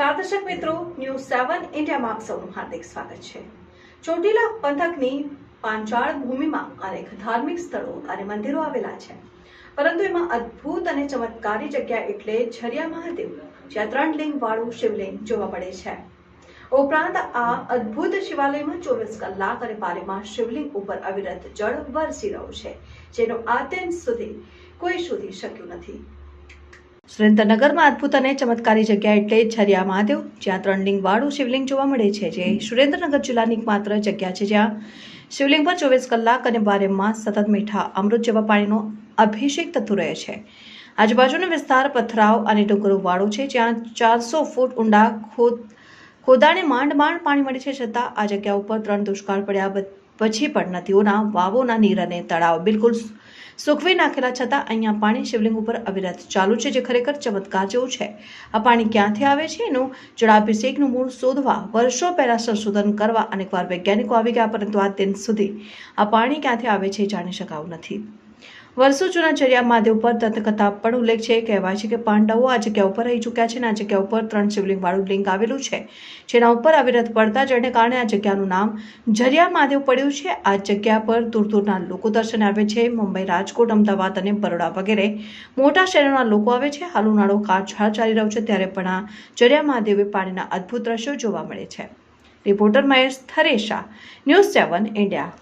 નમસ્કાર દર્શક મિત્રો, ન્યૂઝ સેવન ઇન્ડિયામાં આપ સૌનું હાર્દિક સ્વાગત છે. ચોટીલા પંથકની પાંચાળ ભૂમિમાં અનેક ધાર્મિક સ્થળો અને મંદિરો આવેલા છે. પરંતુ એમાં અદ્ભુત અને ચમત્કારી જગ્યા એટલે ઝરિયા મહાદેવ, જ્યાં ત્રણ લિંગ વાળું શિવલિંગ જોવા મળે છે. ઉપરાંત આ અદ્ભુત શિવાલયમાં ચોવીસ કલાક અને બારેમાં શિવલિંગ ઉપર અવિરત જળ વરસી રહ્યું છે, જેનો આત્યંત સુધી કોઈ શોધી શક્યું નથી. સુરેન્દ્રનગરમાં અદ્ભુત અને ચમત્કારી જગ્યા એટલે છરિયા મહાદેવ, જ્યાં ત્રણ લિંગ વાળું શિવલિંગ જોવા મળે છે, જે સુરેન્દ્રનગર જિલ્લાની એકમાત્ર જગ્યા છે, જ્યાં શિવલિંગ પર ચોવીસ કલાક અને બારે માસ સતત મીઠા અમૃત જેવા પાણીનો અભિષેક થતો રહે છે. આજુબાજુનો વિસ્તાર પથરાવ અને ડુંગરો વાળો છે, જ્યાં ચારસો ફૂટ ઊંડા ખોદ ખોદાણે માંડ માંડ પાણી મળે છે, છતાં આ જગ્યા ઉપર ત્રણ દુષ્કાળ પડ્યા પછી પણ નદીઓના વાવોના નીર અને તળાવ બિલકુલ સૂકવી નાખેલા છતાં અહીંયા પાણી શિવલિંગ ઉપર અવિરત ચાલુ છે, જે ખરેખર ચમત્કાર જેવું છે. આ પાણી ક્યાંથી આવે છે એનું જળાભિષેકનું મૂળ શોધવા વર્ષો પહેલાં સંશોધન કરવા અનેકવાર વૈજ્ઞાનિકો આવી ગયા, પરંતુ આ દિન સુધી આ પાણી ક્યાંથી આવે છે જાણી શકાયું નથી. વર્ષો જૂના ચર્યા મહાદેવ પર દંતકથા પણ ઉલ્લેખ છે. કહેવાય છે કે પાંડવો આ જગ્યા ઉપર રહી ચૂક્યા છે અને આ જગ્યા ઉપર ત્રણ શિવલિંગ વાળું લિંગ આવેલું છે. જેના ઉપર અવિરત પડતા જળને કારણે આ જગ્યાનું નામ ઝરિયા મહાદેવ પડ્યું છે. આ જગ્યા પર દૂર દૂરના લોકો દર્શન આવે છે. મુંબઈ, રાજકોટ, અમદાવાદ અને બરોડા વગેરે મોટા શહેરોના લોકો આવે છે. હાલ ઉનાળો કાળઝાળ ચાલી રહ્યો છે. ત્યારે પણ આ ઝરિયા મહાદેવે પાણીના અદ્ભુત દ્રશ્યો જોવા મળે છે. Reporter Mahesh Tharesha, news seven, India.